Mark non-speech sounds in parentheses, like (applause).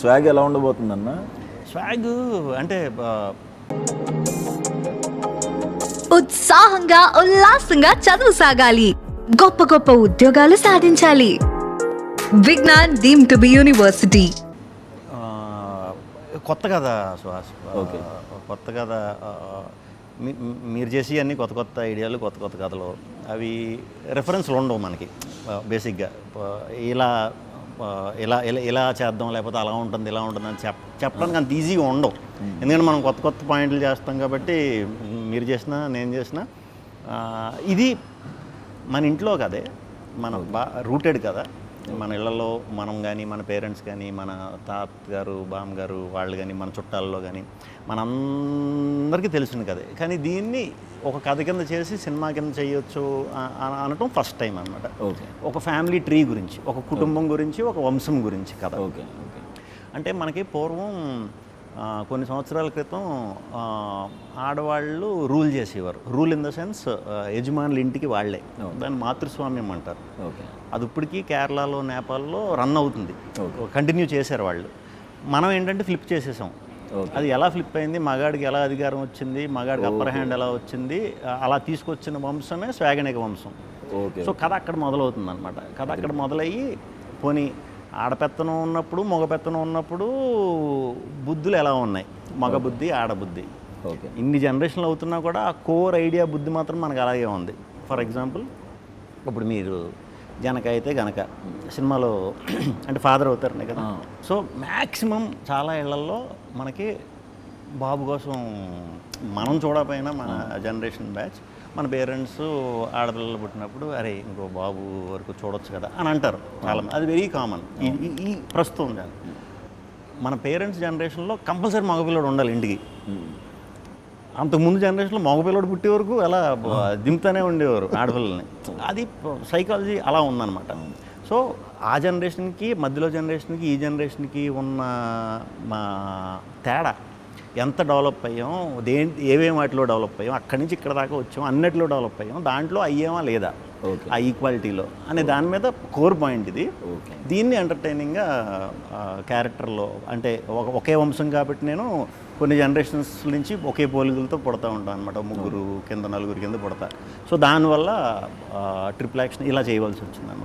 Swag ఎలా ఉండబోతుందన్న? Swag అంటే ఉత్సాహంగా ఉల్లాసంగా చదువు సాగాలి. గొప్ప గొప్ప ఉద్యోగాలు సాధించాలి. Vignan deem to be university. కొత్త కథ సుహాస్ ఓకే. కొత్త కథ మీరు చేసి అన్ని కొత్త కొత్త ఐడియాలు కొత్త కొత్త కథలు. అవి రెఫరెన్స్లు ఉండవు మనకి బేసిక్గా ఇలా ఇలా ఇలా ఇలా చేద్దాం లేకపోతే అలా ఉంటుంది ఇలా ఉంటుంది అని చెప్ చెప్పడానికి అంత ఈజీగా ఉండవు. ఎందుకంటే మనం కొత్త కొత్త పాయింట్లు చేస్తాం కాబట్టి మీరు చేసినా నేను చేసినా ఇది మన ఇంట్లో కదే మన బా రూటెడ్ కదా. మన ఇళ్ళలో మనం కానీ మన పేరెంట్స్ కానీ మన తాత గారు బామ్ గారు వాళ్ళు కానీ మన చుట్టాల్లో కానీ మనందరికీ తెలిసిన కదే. కానీ దీన్ని ఒక కథ కింద చేసి సినిమా కింద చేయొచ్చు అనటం ఫస్ట్ టైం అనమాట ఓకే. ఒక ఫ్యామిలీ ట్రీ గురించి ఒక కుటుంబం గురించి ఒక వంశం గురించి కథ. Okay okay. అంటే మనకి పూర్వం కొన్ని సంవత్సరాల క్రితం ఆడవాళ్ళు రూల్ చేసేవారు. రూల్ ఇన్ ద సెన్స్ యజమానుల ఇంటికి వాళ్ళే. దాన్ని మాతృస్వామ్యం అంటారు. ఓకే. అది ఇప్పటికీ కేరళలో నేపాల్లో రన్ అవుతుంది. కంటిన్యూ చేశారు వాళ్ళు. మనం ఏంటంటే ఫ్లిప్ చేసేసాం. అది ఎలా ఫ్లిప్ అయింది మగాడికి ఎలా అధికారం వచ్చింది మగాడికి అప్పర్ హ్యాండ్ ఎలా వచ్చింది అలా తీసుకొచ్చిన వంశమే స్వాగనిక వంశం. సో కథ అక్కడ మొదలవుతుంది అనమాట కథ అక్కడ మొదలయ్యి పోనీ ఆడపెత్తనం ఉన్నప్పుడు మగ పెత్తనం ఉన్నప్పుడు బుద్ధులు ఎలా ఉన్నాయి? మగ బుద్ధి ఆడబుద్ధి ఓకే. ఇన్ని జనరేషన్లు అవుతున్నా కూడా ఆ కోర్ ఐడియా బుద్ధి మాత్రం మనకు అలాగే ఉంది. ఫర్ ఎగ్జాంపుల్ ఇప్పుడు మీరు జనక అయితే గనక సినిమాలో (clears throat) అంటే ఫాదర్ అవుతారనే కదా. సో మ్యాక్సిమం చాలా ఇళ్ళలో మనకి బాబు కోసం మనం చూడకపోయినా మన జనరేషన్ బ్యాచ్ మన పేరెంట్స్ ఆడపిల్లలు పుట్టినప్పుడు అరే ఇంకో బాబు వరకు చూడొచ్చు కదా అని అంటారు చాలా. అది వెరీ కామన్ ఈ ప్రస్తుతం దాన్ని. మన పేరెంట్స్ జనరేషన్లో కంపల్సరీ మగపిల్లడు ఉండాలి ఇంటికి. అంతకుముందు జనరేషన్లో మగపిల్లడు పుట్టే వరకు అలా దింపుతానే ఉండేవారు (laughs) ఆడపిల్లల్ని. అది సైకాలజీ అలా ఉందన్నమాట. సో ఆ జనరేషన్కి మధ్యలో జనరేషన్కి ఈ జనరేషన్కి ఉన్న మా తేడా ఎంత డెవలప్ అయ్యాం దేని ఏమేమి వాటిలో డెవలప్ అయ్యాం అక్కడి నుంచి ఇక్కడ దాకా వచ్చాం అన్నిటిలో డెవలప్ అయ్యాం దాంట్లో అయ్యామా లేదా? ఆ ఈక్వాలిటీలో. అనే దాని మీద కోర్ పాయింట్ ఇది. దీన్ని ఎంటర్టైనింగ్గా క్యారెక్టర్లో అంటే ఒకే వంశం కాబట్టి నేను కొన్ని జనరేషన్స్ నుంచి ఒకే పోలికలతో పుడతా ఉంటాను అనమాట ముగ్గురు కింద నలుగురు కింద పుడతా. సో దానివల్ల ట్రిపుల్ యాక్షన్ ఇలా చేయవలసి వచ్చిందన్నమాట.